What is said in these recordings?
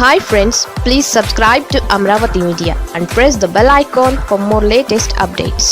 Hi friends please subscribe to Amaravati media and press the bell icon for more latest updates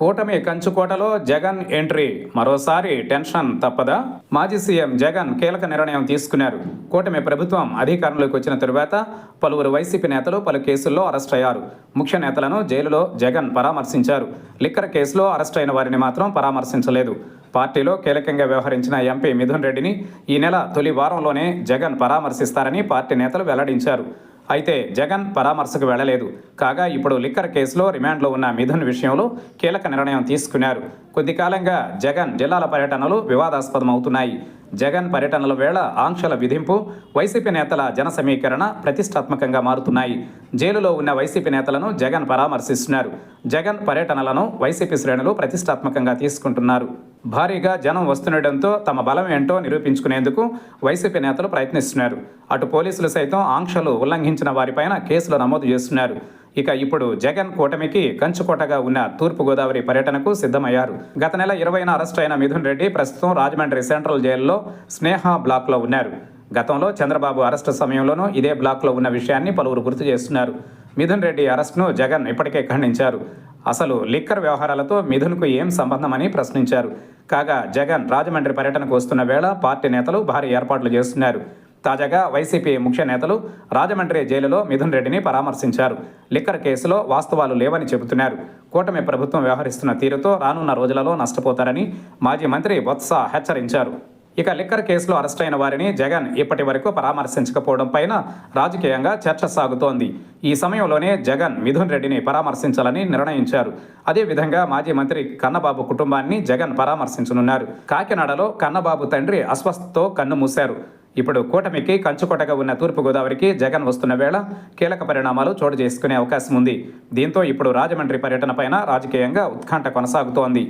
కూటమి కంచుకోటలో Jagan entry. మరోసారి tension తప్పదా? మాజీ CM Jagan కీలక నిర్ణయం తీసుకున్నారు. కూటమి ప్రభుత్వం అధికారంలోకి వచ్చిన తరువాత పలువురు వైసీపీ నేతలు పలు కేసుల్లో అరెస్ట్ అయ్యారు. ముఖ్య నేతలను జైలులో జగన్ పరామర్శించారు. లిక్కర్ కేసులో అరెస్ట్ అయిన వారిని మాత్రం పరామర్శించలేదు. పార్టీలో కీలకంగా వ్యవహరించిన ఎంపీ మిథున్ రెడ్డిని ఈ నెల తొలి వారంలోనే జగన్ పరామర్శిస్తారని పార్టీ నేతలు వెల్లడించారు. అయితే జగన్ పరామర్శకు వెళ్ళలేదు. కాగా ఇప్పుడు లిక్కర్ కేసులో రిమాండ్లో ఉన్న మిథున్ విషయంలో కీలక నిర్ణయం తీసుకున్నారు. కొద్ది కాలంగా జగన్ జిల్లాల పర్యటనలు వివాదాస్పదం అవుతున్నాయి జగన్ పర్యటనల వేళ ఆంక్షల విధింపు వైసీపీ నేతల జన సమీకరణ ప్రతిష్టాత్మకంగా మారుతున్నాయి. జైలులో ఉన్న వైసీపీ నేతలను జగన్ పరామర్శిస్తున్నారు. జగన్ పర్యటనలను వైసీపీ శ్రేణులు ప్రతిష్టాత్మకంగా తీసుకుంటున్నారు. భారీగా జనం వస్తుండటంతో తమ బలం ఏంటో నిరూపించుకునేందుకు వైసీపీ నేతలు ప్రయత్నిస్తున్నారు. అటు పోలీసులు సైతం ఆంక్షలు ఉల్లంఘించిన వారిపైన కేసులు నమోదు చేస్తున్నారు. ఇక ఇప్పుడు జగన్ కూటమికి కంచుకోటగా ఉన్న తూర్పుగోదావరి పర్యటనకు సిద్ధమయ్యారు. గత నెల ఇరవైన అరెస్ట్ అయిన మిథున్ రెడ్డి ప్రస్తుతం రాజమండ్రి సెంట్రల్ జైల్లో స్నేహ బ్లాక్లో ఉన్నారు. గతంలో చంద్రబాబు అరెస్టు సమయంలోనూ ఇదే బ్లాక్లో ఉన్న విషయాన్ని పలువురు గుర్తు చేస్తున్నారు. మిథున్ రెడ్డి అరెస్ట్ను జగన్ ఇప్పటికే ఖండించారు. అసలు లిక్కర్ వ్యవహారాలతో మిథున్కు ఏం సంబంధమని ప్రశ్నించారు. కాగా జగన్ రాజమండ్రి పర్యటనకు వస్తున్న వేళ పార్టీ నేతలు భారీ ఏర్పాట్లు చేస్తున్నారు. తాజాగా వైసీపీ ముఖ్య నేతలు రాజమండ్రి జైలులో మిథున్ రెడ్డిని పరామర్శించారు. లిక్కర్ కేసులో వాస్తవాలు లేవని చెబుతున్నారు. కూటమి ప్రభుత్వం వ్యవహరిస్తున్న తీరుతో రానున్న రోజులలో నష్టపోతారని మాజీ మంత్రి బొత్స హెచ్చరించారు. ఇక లిక్కర్ కేసులో అరెస్టైన వారిని జగన్ ఇప్పటి వరకు పరామర్శించకపోవడం పైన రాజకీయంగా చర్చ సాగుతోంది. ఈ సమయంలోనే జగన్ మిథున్ రెడ్డిని పరామర్శించాలని నిర్ణయించారు. అదేవిధంగా మాజీ మంత్రి కన్నబాబు కుటుంబాన్ని జగన్ పరామర్శించనున్నారు. కాకినాడలో కన్నబాబు తండ్రి అస్వస్థతో కన్ను మూశారు. ఇప్పుడు కూటమికి కంచుకోటగా ఉన్న తూర్పుగోదావరికి జగన్ వస్తున్న వేళ కీలక పరిణామాలు చోటు చేసుకునే అవకాశం ఉంది. దీంతో ఇప్పుడు రాజమండ్రి పర్యటన పైన రాజకీయంగా ఉత్కంఠ కొనసాగుతోంది.